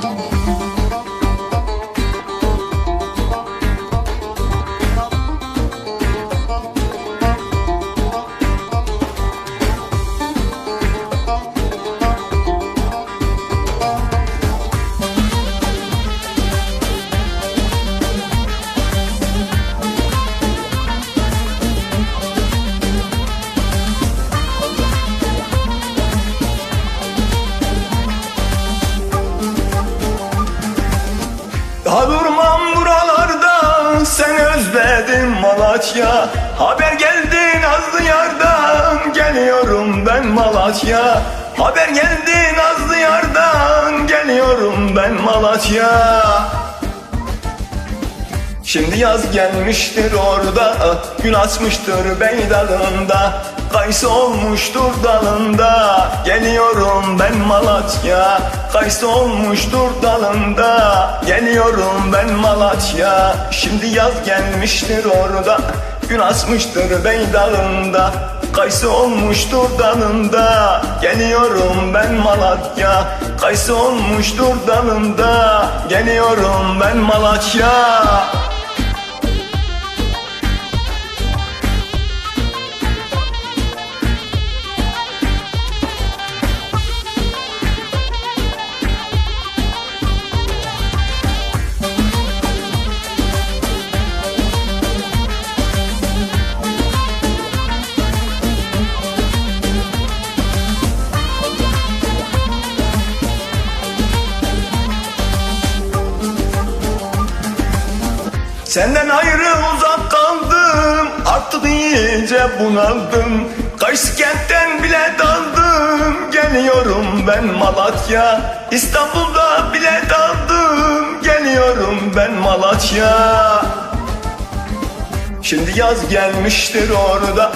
Come on. Malatya. Haber geldi Nazlı yardan. Geliyorum ben Malatya. Haber geldi Nazlı yardan. Geliyorum ben Malatya. Şimdi yaz gelmiştir orada. Gün açmıştır beydalında Kayısı olmuştur dalında. Geliyorum ben Malatya. Kayısı olmuştur dalında. Geliyorum ben Malatya. Şimdi yaz gelmiştir orada. Gün açmıştır beydalında Kayısı olmuştur dalında. Geliyorum ben Malatya. Kayısı olmuştur dalında. Geliyorum ben Malatya Senden ayrı uzak kaldım Artık iyice bunaldım. Kayısı kentten bile daldım Geliyorum ben Malatya. İstanbul'da bile daldım Geliyorum ben Malatya. Şimdi yaz gelmiştir orada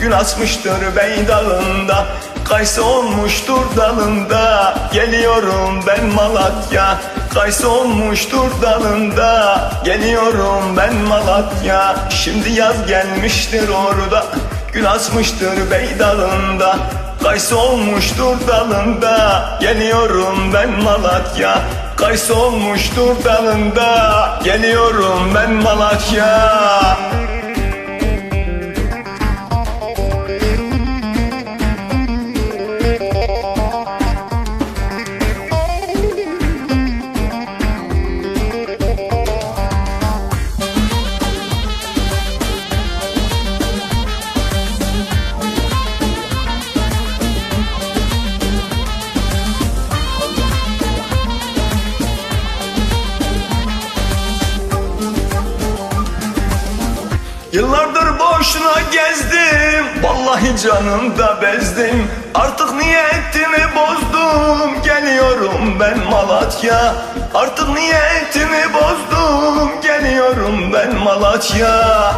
Gün açmıştır beydalında Kayısı olmuştur dalında. Geliyorum ben Malatya. Kayısı olmuştur dalında. Geliyorum ben Malatya. Şimdi yaz gelmiştir orada. Gün açmıştır beydalında Kayısı olmuştur dalında. Geliyorum ben Malatya. Kayısı olmuştur dalında. Geliyorum ben Malatya Yıllardır boşuna gezdim Vallahi canımda bezdim. Artık niyetimi bozdum Geliyorum ben Malatya. Artık niyetimi bozdum Geliyorum ben Malatya.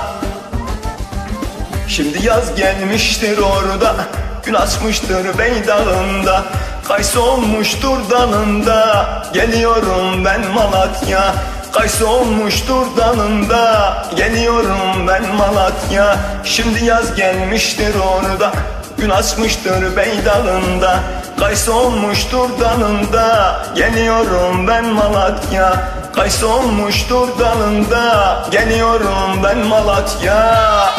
Şimdi yaz gelmiştir orada Gün açmıştır beydağında. Kayısı olmuştur dalında Geliyorum ben Malatya. Kayısı olmuştur dalında Geliyorum ben Malatya. Şimdi yaz gelmiştir orada. Gün açmıştır beydağında Kayısı olmuştur dalında. Geliyorum ben Malatya. Kayısı olmuştur dalında. Geliyorum ben Malatya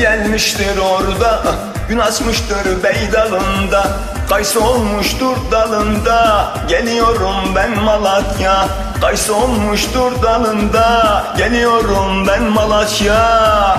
gelmiştir orada Gün açmıştır beydalında Kayısı olmuştur dalında Geliyorum ben Malatya Kayısı olmuştur dalında Geliyorum ben Malatya